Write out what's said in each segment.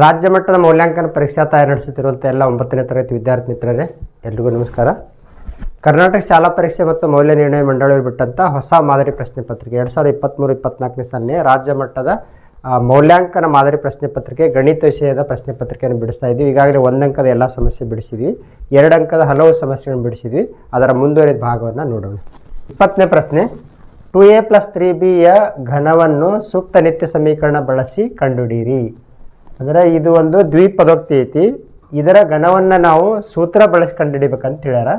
ರಾಜ್ಯ ಮಟ್ಟದ ಮೌಲ್ಯಾಂಕನ ಪರೀಕ್ಷಾ ತಯಾರಿ ನಡೆಸುತ್ತಿರುವಂಥ ಎಲ್ಲ ಒಂಬತ್ತನೇ ತರಗತಿ ವಿದ್ಯಾರ್ಥಿ ಮಿತ್ರರೇ, ಎಲ್ರಿಗೂ ನಮಸ್ಕಾರ. ಕರ್ನಾಟಕ ಶಾಲಾ ಪರೀಕ್ಷೆ ಮತ್ತು ಮೌಲ್ಯ ನಿರ್ಣಯ ಮಂಡಳಿಯಲ್ಲಿ ಬಿಟ್ಟಂಥ ಹೊಸ ಮಾದರಿ ಪ್ರಶ್ನೆ ಪತ್ರಿಕೆ, ಎರಡು ಸಾವಿರದ ಇಪ್ಪತ್ತ್ಮೂರು ಇಪ್ಪತ್ನಾಲ್ಕನೇ ಸಾಲಿನ ರಾಜ್ಯ ಮಟ್ಟದ ಮೌಲ್ಯಾಂಕನ ಮಾದರಿ ಪ್ರಶ್ನೆ ಪತ್ರಿಕೆ, ಗಣಿತ ವಿಷಯದ ಪ್ರಶ್ನೆ ಪತ್ರಿಕೆಯನ್ನು ಬಿಡಿಸ್ತಾ ಇದ್ವಿ. ಈಗಾಗಲೇ ಒಂದಂಕದ ಎಲ್ಲ ಸಮಸ್ಯೆ ಬಿಡಿಸಿದ್ವಿ. ಎರಡು ಅಂಕದ ಹಲವು ಸಮಸ್ಯೆಗಳನ್ನು ಬಿಡಿಸಿದ್ವಿ. ಅದರ ಮುಂದುವರಿದ ಭಾಗವನ್ನು ನೋಡೋಣ. ಇಪ್ಪತ್ತನೇ ಪ್ರಶ್ನೆ, ಟು ಎ ಪ್ಲಸ್ ತ್ರೀ ಬಿಯ ಘನವನ್ನು ಸೂಕ್ತ ನಿತ್ಯ ಸಮೀಕರಣ ಬಳಸಿ ಕಂಡುಹಿಡಿಯಿರಿ. ಅಂದರೆ ಇದು ಒಂದು ದ್ವಿಪದೋಕ್ತಿ ಐತಿ. ಇದರ ಘನವನ್ನು ನಾವು ಸೂತ್ರ ಬಳಸ್ಕೊಂಡು ಹಿಡಿಬೇಕಂತ ಹೇಳ್ಯಾರ.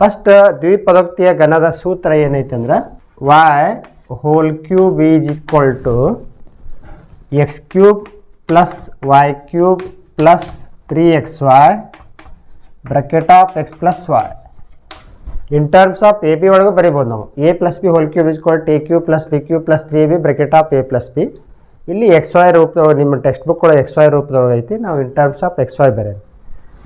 ಫಸ್ಟ್ ದ್ವಿಪದೋಕ್ತಿಯ ಘನದ ಸೂತ್ರ ಏನೈತಂದ್ರೆ y whole cube is equal to x cube plus y cube plus three x y bracket of x plus y in terms of a b ಒಳಗೂ ಬರಿಬೋದು ನಾವು. A plus b whole cube is equal t cube plus b cube plus three b bracket of a plus b ಇಲ್ಲಿ x y ರೂಪದೊಳಗೆ ನಿಮ್ಮ text book ಒಳಗೆ x y ರೂಪದೊಳಗೆ ಐತಿ. ನಾವು in terms of x y ಬರೆಯೋದು.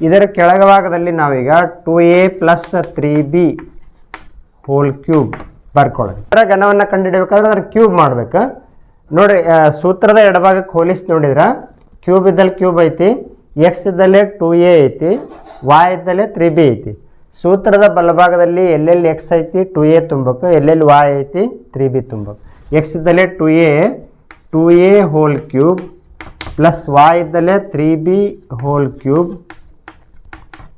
ಇದರ ಕೆಳಗಭಾಗದಲ್ಲಿ ನಾವೀಗ two a plus three b whole cube ಬರ್ಕೊಳ್ಳೋದು ಇದರ ಘನವನ್ನು ಕಂಡುಹಿಡಬೇಕಾದ್ರೆ ಅದನ್ನು ಕ್ಯೂಬ್ ಮಾಡ್ಬೇಕು. ನೋಡಿ ಸೂತ್ರದ ಎಡಭಾಗಕ್ಕೆ ಹೋಲಿಸಿ ನೋಡಿದ್ರೆ? ಕ್ಯೂಬ್ ಇದ್ದಲ್ಲಿ ಕ್ಯೂಬ್ ಐತಿ ಎಕ್ಸ್ ಇದ್ದಲ್ಲೇ ಟು ಎ ಐತಿ ವಾಯ್ ಇದ್ದಲ್ಲೇ ತ್ರೀ ಬಿ ಐತಿ. ಸೂತ್ರದ ಬಲಭಾಗದಲ್ಲಿ ಎಲ್ಲೆಲ್ಲಿ ಎಕ್ಸ್ ಐತಿ? ಟು ಎ ತುಂಬಬೇಕು ಎಲ್ಲೆಲ್ಲಿ ವಾಯ್ ಐತಿ? ತ್ರೀ ಬಿ ತುಂಬಬೇಕು x ಇದ್ದಲ್ಲೇ two a two a whole cube plus y ಇದ್ದಲ್ಲೇ three b whole cube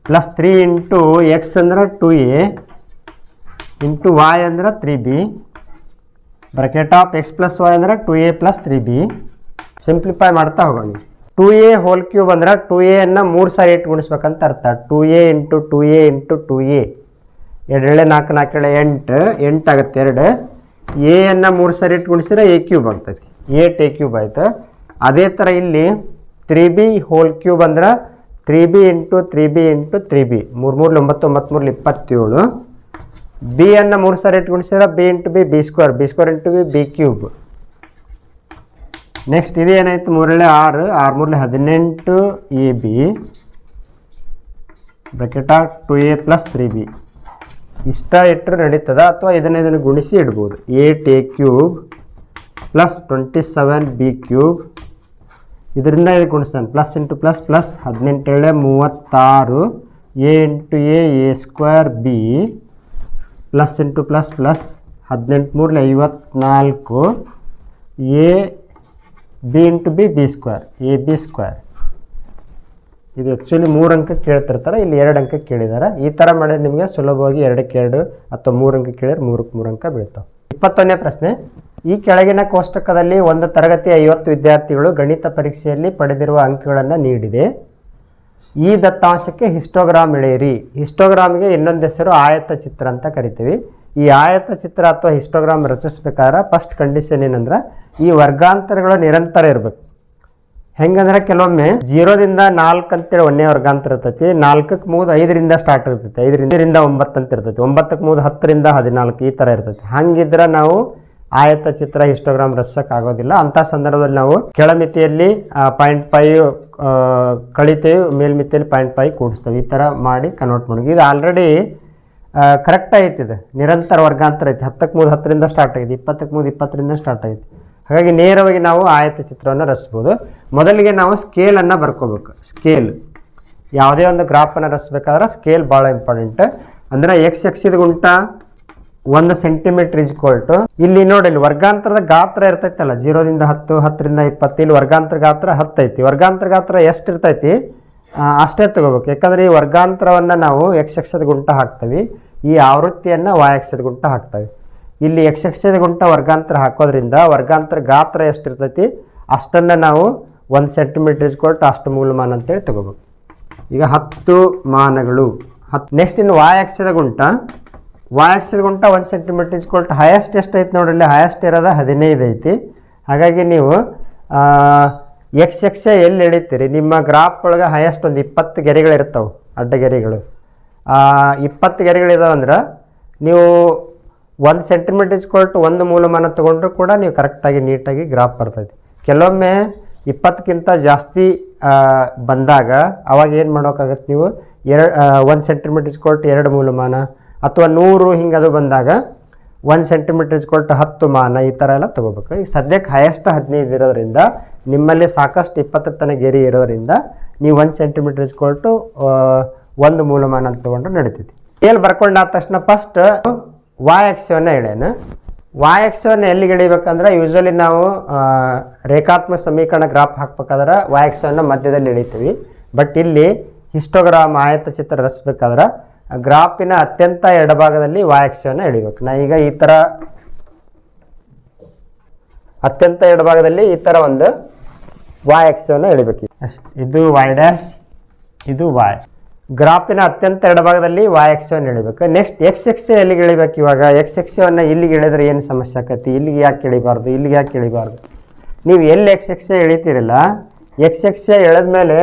plus three into x ಅಂದ್ರೆ ಟು ಎ ಇಂಟು ವಾಯ್ ಅಂದ್ರೆ three b bracket of x plus y ಅಂದ್ರೆ two a plus three b simplify ಮಾಡ್ತಾ ಹೋಗೋಣ two a whole cube ಅಂದ್ರೆ two a ಅನ್ನ ಮೂರು ಸಾರಿ ಇಟ್ಟು ಗುಣಿಸ್ಬೇಕಂತ ಅರ್ಥ. Two a into two a into two a ಎರಡೆಳೆ ನಾಲ್ಕು ನಾಲ್ಕೇಳೆ ಎಂಟು ಎಂಟು ಆಗುತ್ತೆ ಎರಡು. ಎ ಅನ್ನ ಮೂರು ಸಾರಿ ಇಟ್ಟು ಗುಣಿಸಿದ್ರೆ ಎ ಕ್ಯೂಬ್ ಆಗ್ತೈತಿ. ಏಟ್ ಟೆ ಕ್ಯೂಬ್ ಆಯಿತು? ಅದೇ ಥರ ಇಲ್ಲಿ ತ್ರೀ ಬಿ ಹೋಲ್ ಕ್ಯೂಬ್ ಅಂದ್ರೆ three b into three b into three b ಮೂರು ಮೂರು ಒಂಬತ್ತು ಒಂಬತ್ತು ಮೂರು ಇಪ್ಪತ್ತೇಳು. ಬಿ ಅನ್ನು ಮೂರು ಸಾರಿ ಇಟ್ಕೊಂಡಿಸಿದ್ರೆ b into b b square b square into b b cube next ಇದು ಏನಾಯ್ತು? ಮೂರಳೆ ಆರು ಆರು ಮೂರಲ್ಲಿ ಹದಿನೆಂಟು a b bracket two a plus three b ಇಷ್ಟ ಇಟ್ಟರೆ ನಡೀತದ? ಅಥವಾ ಇದನ್ನ ಇದನ್ನು ಗುಣಿಸಿ ಇಡ್ಬೋದು. A a cube plus twenty seven b cube ಇದರಿಂದ ಇದು ಗುಣಿಸ್ತಾನೆ? ಪ್ಲಸ್ ಇಂಟು ಪ್ಲಸ್ ಪ್ಲಸ್ ಹದಿನೆಂಟೇಳೆ ಮೂವತ್ತಾರು a into a a square b plus into plus plus ಹದಿನೆಂಟು ಮೂರಲೆ ಐವತ್ನಾಲ್ಕು a b into b b square a b square ಇದು actually ಮೂರು ಅಂಕ ಕೇಳ್ತಿರ್ತಾರೆ, ಇಲ್ಲಿ ಎರಡು ಅಂಕ ಕೇಳಿದ್ದಾರೆ. ಈ ಥರ ಮಾಡಿದ್ರೆ ನಿಮಗೆ ಸುಲಭವಾಗಿ ಎರಡಕ್ಕೆ ಎರಡು ಅಥವಾ ಮೂರು ಅಂಕ ಕೇಳಿದ್ರೆ ಮೂರಕ್ಕೆ ಮೂರು ಅಂಕ ಬೀಳ್ತಾವೆ. ಇಪ್ಪತ್ತೊಂದನೇ ಪ್ರಶ್ನೆ. ಈ ಕೆಳಗಿನ ಕೋಷ್ಟಕದಲ್ಲಿ ಒಂದು ತರಗತಿ ಐವತ್ತು ವಿದ್ಯಾರ್ಥಿಗಳು ಗಣಿತ ಪರೀಕ್ಷೆಯಲ್ಲಿ ಪಡೆದಿರುವ ಅಂಕಗಳನ್ನು ನೀಡಿದೆ. ಈ ದತ್ತಾಂಶಕ್ಕೆ ಹಿಸ್ಟೋಗ್ರಾಮ್ ಎಳೆಯಿರಿ. ಹಿಸ್ಟೋಗ್ರಾಮ್ಗೆ ಇನ್ನೊಂದು ಹೆಸರು ಆಯತ ಚಿತ್ರ ಅಂತ ಕರಿತೀವಿ. ಈ ಆಯತ ಚಿತ್ರ ಅಥವಾ ಹಿಸ್ಟೋಗ್ರಾಮ್ ರಚಿಸ್ಬೇಕಾದ್ರೆ ಫಸ್ಟ್ ಕಂಡೀಷನ್ ಏನಂದ್ರೆ ಈ ವರ್ಗಾಂತರಗಳು ನಿರಂತರ ಇರಬೇಕು. ಹೆಂಗಂದ್ರೆ ಕೆಲವೊಮ್ಮೆ ಜೀರೋದಿಂದ ನಾಲ್ಕು ಅಂತೇಳಿ ಒಂದೇ ವರ್ಗಾಂತರ ಇರ್ತೈತಿ. ನಾಲ್ಕಕ್ಕೆ ಮೂದು ಐದರಿಂದ ಸ್ಟಾರ್ಟ್ ಇರ್ತೈತಿ. ಐದರಿಂದ ಒಂಬತ್ತು ಅಂತ ಇರ್ತೈತಿ. ಒಂಬತ್ತಕ್ಕೆ ಮೂದು ಹತ್ತರಿಂದ ಹದಿನಾಲ್ಕು ಈ ಥರ ಇರ್ತೈತಿ. ಹಂಗಿದ್ರೆ ನಾವು ಆಯತ ಚಿತ್ರ ಹಿಸ್ಟೋಗ್ರಾಮ್ ರಚಿಸೋಕ್ಕಾಗೋದಿಲ್ಲ ಅಂಥ ಸಂದರ್ಭದಲ್ಲಿ ನಾವು ಕೆಳಮಿತಿಯಲ್ಲಿ ಪಾಯಿಂಟ್ ಫೈವ್ ಕಳಿತೇವೆ ಮೇಲ್ಮಿತಿಯಲ್ಲಿ ಪಾಯಿಂಟ್ ಫೈವ್ ಕೂಡಿಸ್ತೇವೆ. ಈ ಥರ ಮಾಡಿ ಕನ್ವರ್ಟ್ ಮಾಡೋದು ಇದು ಆಲ್ರೆಡಿ ಕರೆಕ್ಟ್ ಇದು ನಿರಂತರ ವರ್ಗಾಂತರ ಐತಿ. ಹತ್ತಕ್ಕೆ ಮೂರು ಹತ್ತರಿಂದ ಸ್ಟಾರ್ಟ್ ಆಗಿದೆ. ಇಪ್ಪತ್ತಕ್ಕೆ ಮೂರು ಇಪ್ಪತ್ತರಿಂದ ಸ್ಟಾರ್ಟ್ ಆಗಿದೆ. ಹಾಗಾಗಿ ನೇರವಾಗಿ ನಾವು ಆಯತ ಚಿತ್ರವನ್ನು ರಚಿಸ್ಬೋದು. ಮೊದಲಿಗೆ ನಾವು ಸ್ಕೇಲನ್ನು ಬರ್ಕೋಬೇಕು. ಸ್ಕೇಲ್ ಯಾವುದೇ ಒಂದು ಗ್ರಾಫನ್ನು ರಚಿಸ್ಬೇಕಾದ್ರೆ ಸ್ಕೇಲ್ ಭಾಳ ಇಂಪಾರ್ಟೆಂಟ್ ಅಂದರೆ ಎಕ್ಸ್ ಎಕ್ಸಿದ ಗುಂಟ ಒಂದು ಸೆಂಟಿಮೀಟರ್ ಇಜ್ಕೊಳ್ಟು ಇಲ್ಲಿ ನೋಡಿ, ಇಲ್ಲಿ ವರ್ಗಾಂತರದ ಗಾತ್ರ ಇರ್ತೈತಲ್ಲ, ಜೀರೋದಿಂದ ಹತ್ತು, ಹತ್ತರಿಂದ ಇಪ್ಪತ್ತು ಇಲ್ಲಿ ವರ್ಗಾಂತರ ಗಾತ್ರ ಹತ್ತೈತಿ ವರ್ಗಾಂತರ ಗಾತ್ರ ಎಷ್ಟು ಇರ್ತೈತಿ? ಅಷ್ಟೇ ತಗೋಬೇಕು. ಯಾಕಂದ್ರೆ ಈ ವರ್ಗಾಂತರವನ್ನು ನಾವು ಎಕ್ಸ್ ಎಕ್ಸದ ಗುಂಟ ಹಾಕ್ತೀವಿ. ಈ ಆವೃತ್ತಿಯನ್ನು ವಾಯ್ ಎಕ್ಸದ ಗುಂಟ ಹಾಕ್ತೇವೆ. ಇಲ್ಲಿ ಎಕ್ಸ್ ಎಕ್ಸದ ಗುಂಟ ವರ್ಗಾಂತರ ಹಾಕೋದ್ರಿಂದ ವರ್ಗಾಂತರ ಗಾತ್ರ ಎಷ್ಟಿರ್ತೈತಿ ಅಷ್ಟನ್ನು ನಾವು ಒಂದು ಸೆಂಟಿಮೀಟರ್ ಇಸ್ಕೊಟ್ಟು ಅಷ್ಟು ಮೂಲಮಾನ ಅಂತೇಳಿ ತಗೋಬೇಕು. ಈಗ ಹತ್ತು ಮಾನಗಳು. ಹತ್ತು ನೆಕ್ಸ್ಟ್ ಇನ್ನು ವಾಯ್ ಎಕ್ಸದ ಗುಂಟ. ವಾಯ್ ಎಕ್ಸದ ಗುಂಟ ಒಂದು ಸೆಂಟಿಮೀಟರ್ ಇಸ್ಕೊಲ್ಟ್ ಹೈಯೆಸ್ಟ್ ಎಷ್ಟು ಐತಿ ನೋಡ್ರಿ ಹೈಯೆಸ್ಟ್ ಇರೋದು ಹದಿನೈದು ಐತಿ. ಹಾಗಾಗಿ ನೀವು ಎಕ್ಸ್ ಎಕ್ಸ್ ಎಲ್ಲಿ ಎಳಿತೀರಿ? ನಿಮ್ಮ ಗ್ರಾಫ್ ಒಳಗೆ ಹೈಯೆಸ್ಟ್ ಒಂದು ಇಪ್ಪತ್ತು ಗೆರೆಗಳು ಇರ್ತಾವೆ, ಅಡ್ಡ ಗೆರೆಗಳು. ಇಪ್ಪತ್ತು ಗೆರೆಗಳಿದಾವೆ ಅಂದ್ರೆ ನೀವು ಒಂದು ಸೆಂಟಿಮೀಟರ್ ಕೊಲ್ಟ್ ಒಂದು ಮೂಲಮಾನ ತೊಗೊಂಡ್ರು ಕೂಡ ನೀವು ಕರೆಕ್ಟಾಗಿ ನೀಟಾಗಿ ಗ್ರಾಫ್ ಬರ್ತೈತಿ. ಕೆಲವೊಮ್ಮೆ ಇಪ್ಪತ್ತಕ್ಕಿಂತ ಜಾಸ್ತಿ ಬಂದಾಗ ಅವಾಗ ಏನು ಮಾಡೋಕ್ಕಾಗತ್ತೆ ನೀವು? ಎರಡು ಒಂದು ಸೆಂಟಿಮೀಟರ್ ಕೊಲ್ಟ್ ಎರಡು ಮೂಲಮಾನ ಅಥವಾ ನೂರು ಹಿಂಗೆ ಅದು ಬಂದಾಗ ಒಂದು ಸೆಂಟಿಮೀಟರ್ ಇಸ್ಕೊಟ್ಟು ಹತ್ತು ಮಾನ ಈ ಥರ ಎಲ್ಲ ತೊಗೋಬೇಕು. ಈಗ ಸದ್ಯಕ್ಕೆ ಹೈಯೆಸ್ಟ್ ಹದಿನೈದು ಇರೋದ್ರಿಂದ ನಿಮ್ಮಲ್ಲಿ ಸಾಕಷ್ಟು ಇಪ್ಪತ್ತರ ತನಕ ಗೆರಿ ಇರೋದ್ರಿಂದ ನೀವು ಒಂದು ಸೆಂಟಿಮೀಟರ್ ಇಸ್ಕೊಟ್ಟು ಒಂದು ಮೂಲಮಾನ ಅಂತ ತೊಗೊಂಡ್ರೆ ನಡೀತೈತಿ. ಏನು ಬರ್ಕೊಂಡಾದ ತಕ್ಷಣ ಫಸ್ಟ್ ವಾಯ್ ಅಕ್ಷವನ್ನು ಎಳೆನ ವಾಯ್ ಅಕ್ಷವನ್ನು ಎಲ್ಲಿಗೆ ಎಳಿಬೇಕಂದ್ರೆ ಯೂಶ್ವಲಿ ನಾವು ರೇಖಾತ್ಮಕ ಸಮೀಕರಣ ಗ್ರಾಫ್ ಹಾಕ್ಬೇಕಾದ್ರೆ ವಾಯ್ ಅಕ್ಷವನ್ನು ಮಧ್ಯದಲ್ಲಿ ಎಳಿತೀವಿ. ಬಟ್ ಇಲ್ಲಿ ಹಿಸ್ಟೋಗ್ರಾಮ್ ಆಯತ ಚಿತ್ರ ರಚಿಸ್ಬೇಕಾದ್ರೆ ಗ್ರಾಫಿನ ಅತ್ಯಂತ ಎಡಭಾಗದಲ್ಲಿ ವಾಯ್ ಅಕ್ಷವನ್ನು ಎಳಿಬೇಕು. ನಾ ಈಗ ಈ ಥರ ಅತ್ಯಂತ ಎಡಭಾಗದಲ್ಲಿ ಈ ಥರ ಒಂದು ವಾಯ್ ಅಕ್ಷವನ್ನು ಎಳಿಬೇಕು ಅಷ್ಟು, ಇದು ವಾಯ್ ಡ್ಯಾಶ್ ಇದು ವಾಯ್ ಗ್ರಾಫಿನ ಅತ್ಯಂತ ಎಡಭಾಗದಲ್ಲಿ ವಾಯ್ ಎಳಿಬೇಕು. ನೆಕ್ಸ್ಟ್ ಎಕ್ಸ್ ಎಕ್ಸ್ ಎಲ್ಲಿಗೆ ಎಳಿಬೇಕು ಇವಾಗ? ಎಕ್ಸ್ ಎಕ್ಸವನ್ನು ಇಲ್ಲಿಗೆ ಎಳೆದ್ರೆ ಏನು ಸಮಸ್ಯೆ ಆಕತಿ? ಇಲ್ಲಿಗೆ ಯಾಕೆ ಎಳಿಬಾರ್ದು? ಇಲ್ಲಿಗೆ ಯಾಕೆ ಎಳಿಬಾರ್ದು? ನೀವು ಎಲ್ಲಿ ಎಕ್ಸ್ ಎಕ್ಸ್ ಎಳಿತೀರಲ್ಲ ಎಕ್ಸ್ ಎಕ್ಸ್ ಎಳೆದ್ಮೇಲೆ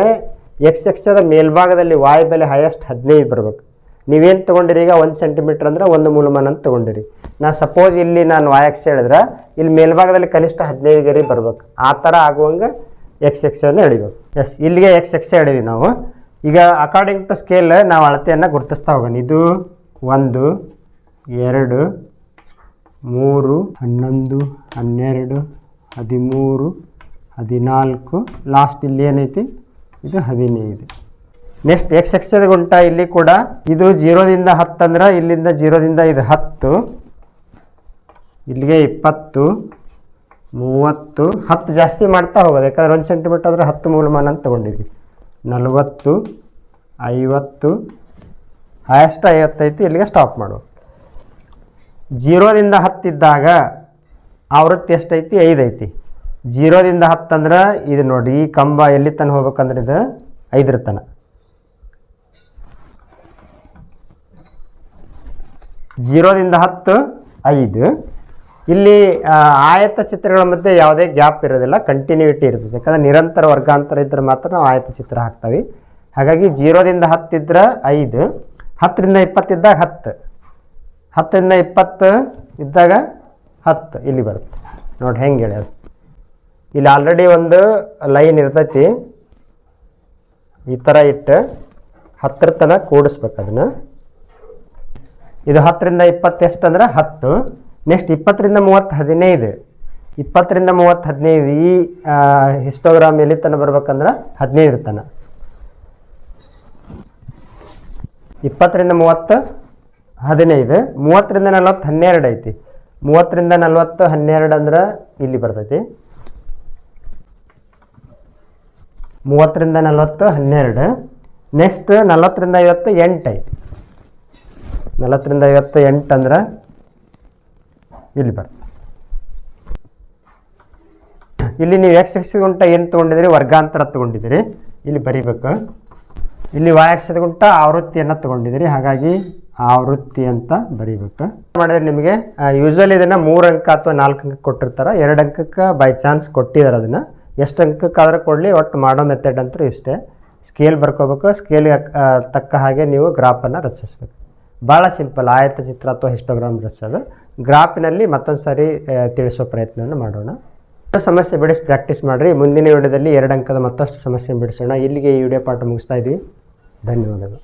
ಎಕ್ಸ್ ಎಕ್ಸದ ಮೇಲ್ಭಾಗದಲ್ಲಿ ವಾಯ್ ಬೆಲೆ ಹೈಯೆಸ್ಟ್ ಹದಿನೈದು ಬರಬೇಕು. ನೀವೇನು ತೊಗೊಂಡಿರಿ ಈಗ ಒಂದು ಸೆಂಟಿಮೀಟ್ರ್ ಅಂದ್ರೆ ಒಂದು ಮೂಲಮಾನ ಅಂತ ತೊಗೊಂಡಿರಿ. ನಾ ಸಪೋಸ್ ಇಲ್ಲಿ ನಾನು ವಾಯ್ ಎಕ್ಸ್ ಹೇಳಿದ್ರೆ, ಇಲ್ಲಿ ಮೇಲ್ಭಾಗದಲ್ಲಿ ಕನಿಷ್ಠ ಹದಿನೈದು ಗರಿ ಬರ್ಬೇಕು. ಆ ಥರ ಆಗುವಂಗೆ ಎಕ್ಸ್ ಎಕ್ಸ್ ಅನ್ನು ಎಳಿಬೇಕು. ಎಸ್ ಇಲ್ಲಿಗೆ ಎಕ್ಸ್ ಎಕ್ಸ್ ಹೇಳಿದ್ವಿ ನಾವು. ಈಗ ಅಕಾರ್ಡಿಂಗ್ ಟು ಸ್ಕೇಲ್ ನಾವು ಅಳತೆಯನ್ನು ಗುರುತಿಸ್ತಾ ಹೋಗೋಣ. ಇದು ಒಂದು, ಎರಡು, ಮೂರು, ಹನ್ನೊಂದು, ಹನ್ನೆರಡು, ಹದಿಮೂರು, ಹದಿನಾಲ್ಕು ಲಾಸ್ಟ್ ಇಲ್ಲಿ ಏನೈತಿ? ಇದು ಹದಿನೈದು. ನೆಕ್ಸ್ಟ್ ಎಕ್ಸ್ ಎಕ್ಸ್ ಗುಂಟ ಇಲ್ಲಿ ಕೂಡ ಇದು ಜೀರೋದಿಂದ ಹತ್ತು ಅಂದ್ರೆ ಇಲ್ಲಿಂದ ಜೀರೋದಿಂದ ಇದು ಹತ್ತು. ಇಲ್ಲಿಗೆ ಇಪ್ಪತ್ತು, ಮೂವತ್ತು, ಹತ್ತು ಜಾಸ್ತಿ ಮಾಡ್ತಾ ಹೋಗೋದು. ಯಾಕಂದ್ರೆ ಒಂದು ಸೆಂಟಿಮೀಟರ್ ಆದರೆ ಹತ್ತು ಮೂಲಮಾನ ಅಂತ ತೊಗೊಂಡಿದ್ವಿ. ನಲವತ್ತು, ಐವತ್ತು ಹೈಯೆಸ್ಟ್ ಐವತ್ತೈತಿ ಇಲ್ಲಿಗೆ ಸ್ಟಾಪ್ ಮಾಡು ಜೀರೋದಿಂದ ಹತ್ತಿದ್ದಾಗ ಆವೃತ್ತಿ ಎಷ್ಟೈತಿ ಐದೈತಿ ಜೀರೋದಿಂದ ಹತ್ತಂದ್ರೆ ಇದು ನೋಡಿ, ಈ ಕಂಬ ಎಲ್ಲಿ ತನಕ ಹೋಗ್ಬೇಕಂದ್ರೆ ಇದು ಐದರ ತನ ಜೀರೋದಿಂದ ಹತ್ತು, ಐದು. ಇಲ್ಲಿ ಆಯತ ಚಿತ್ರಗಳ ಮಧ್ಯೆ ಯಾವುದೇ ಗ್ಯಾಪ್ ಇರೋದಿಲ್ಲ ಕಂಟಿನ್ಯೂಟಿ ಇರ್ತದೆ. ಯಾಕಂದ್ರೆ ನಿರಂತರ ವರ್ಗಾಂತರ ಇದ್ದರೆ ಮಾತ್ರ ನಾವು ಆಯತ ಚಿತ್ರ ಹಾಕ್ತೀವಿ. ಹಾಗಾಗಿ ಜೀರೋದಿಂದ ಹತ್ತಿದ್ರೆ ಐದು, ಹತ್ತರಿಂದ ಇಪ್ಪತ್ತಿದ್ದಾಗ ಹತ್ತು. ಹತ್ತರಿಂದ ಇಪ್ಪತ್ತು ಇದ್ದಾಗ ಹತ್ತು ಇಲ್ಲಿ ಬರುತ್ತೆ. ನೋಡಿ ಹೆಂಗೆ ಹೇಳಿ ಇಲ್ಲಿ ಆಲ್ರೆಡಿ ಒಂದು ಲೈನ್ ಇರ್ತೈತಿ. ಈ ಥರ ಇಟ್ಟು ಹತ್ತರ ತನಕ ಕೂಡಿಸ್ಬೇಕು ಅದನ್ನು. ಇದು ಹತ್ತರಿಂದ ಇಪ್ಪತ್ತು ಎಷ್ಟು ಅಂದ್ರೆ ಹತ್ತು. ನೆಕ್ಸ್ಟ್ ಇಪ್ಪತ್ತರಿಂದ ಮೂವತ್ತು, ಹದಿನೈದು. ಇಪ್ಪತ್ತರಿಂದ ಮೂವತ್ತು, ಹದಿನೈದು. ಈ ಹಿಸ್ಟೋಗ್ರಾಮ್ ಎಲ್ಲಿ ತನಕ ಬರ್ಬೇಕಂದ್ರೆ ಹದಿನೈದು ತನಕ. ಇಪ್ಪತ್ತರಿಂದ ಮೂವತ್ತು, ಹದಿನೈದು. ಮೂವತ್ತರಿಂದ ನಲ್ವತ್ತು, ಹನ್ನೆರಡು ಐತಿ. ಮೂವತ್ತರಿಂದ ನಲ್ವತ್ತು, ಹನ್ನೆರಡು ಅಂದ್ರೆ ಇಲ್ಲಿ ಬರ್ತೈತಿ. ಮೂವತ್ತರಿಂದ ನಲ್ವತ್ತು, ಹನ್ನೆರಡು. ನೆಕ್ಸ್ಟ್ ನಲ್ವತ್ತರಿಂದ ಐವತ್ತು, ಎಂಟು ಐತಿ. ನಲವತ್ತರಿಂದ ಐವತ್ತ ಎಂಟು ಅಂದ್ರೆ ಇಲ್ಲಿ ಬರ್ತದೆ ಇಲ್ಲಿ ನೀವು ಎಕ್ಸ್ ಗುಂಟ ಏನು ತೊಗೊಂಡಿದ್ದೀರಿ? ವರ್ಗಾಂತರ ತೊಗೊಂಡಿದ್ದೀರಿ. ಇಲ್ಲಿ ಬರಿಬೇಕು. ಇಲ್ಲಿ ವಾಯ ಎಕ್ಸ್ ಗುಂಟ ಆವೃತ್ತಿಯನ್ನು ತೊಗೊಂಡಿದ್ದೀರಿ. ಹಾಗಾಗಿ ಆವೃತ್ತಿ ಅಂತ ಬರಿಬೇಕು. ಮಾಡಿದ್ರೆ ನಿಮಗೆ ಯೂಶ್ವಲಿ ಇದನ್ನು ಮೂರು ಅಂಕ ಅಥವಾ ನಾಲ್ಕು ಅಂಕ ಕೊಟ್ಟಿರ್ತಾರೆ. ಎರಡು ಅಂಕಕ್ಕೆ ಬೈ ಚಾನ್ಸ್ ಕೊಟ್ಟಿದ್ದಾರೆ ಅದನ್ನು. ಎಷ್ಟು ಅಂಕಕ್ಕಾದ್ರೂ ಕೊಡಲಿ, ಒಟ್ಟು ಮಾಡೋ ಮೆಥಡ್ ಅಂತೂ ಇಷ್ಟೇ. ಸ್ಕೇಲ್ ಬರ್ಕೋಬೇಕು. ಸ್ಕೇಲ್ಗೆ ತಕ್ಕ ಹಾಗೆ ನೀವು ಗ್ರಾಪನ್ನು ರಚಿಸ್ಬೇಕು. ಭಾಳ ಸಿಂಪಲ್ ಆಯತ ಚಿತ್ರ ಅಥವಾ ಹಿಸ್ಟೋಗ್ರಾಮ್ ರಚಿಸೋದು ಗ್ರಾಫಿನಲ್ಲಿ ಮತ್ತೊಂದು ಸಾರಿ ತಿಳಿಸೋ ಪ್ರಯತ್ನವನ್ನು ಮಾಡೋಣ. ಸಮಸ್ಯೆ ಬಿಡಿಸಿ ಪ್ರಾಕ್ಟೀಸ್ ಮಾಡಿರಿ. ಮುಂದಿನ ವಿಡಿಯೋದಲ್ಲಿ ಎರಡು ಅಂಕದ ಮತ್ತಷ್ಟು ಸಮಸ್ಯೆ ಬಿಡಿಸೋಣ. ಇಲ್ಲಿಗೆ ಈ ವಿಡಿಯೋ ಪಾಠ ಮುಗಿಸ್ತಾ ಇದ್ದೀವಿ ಧನ್ಯವಾದಗಳು.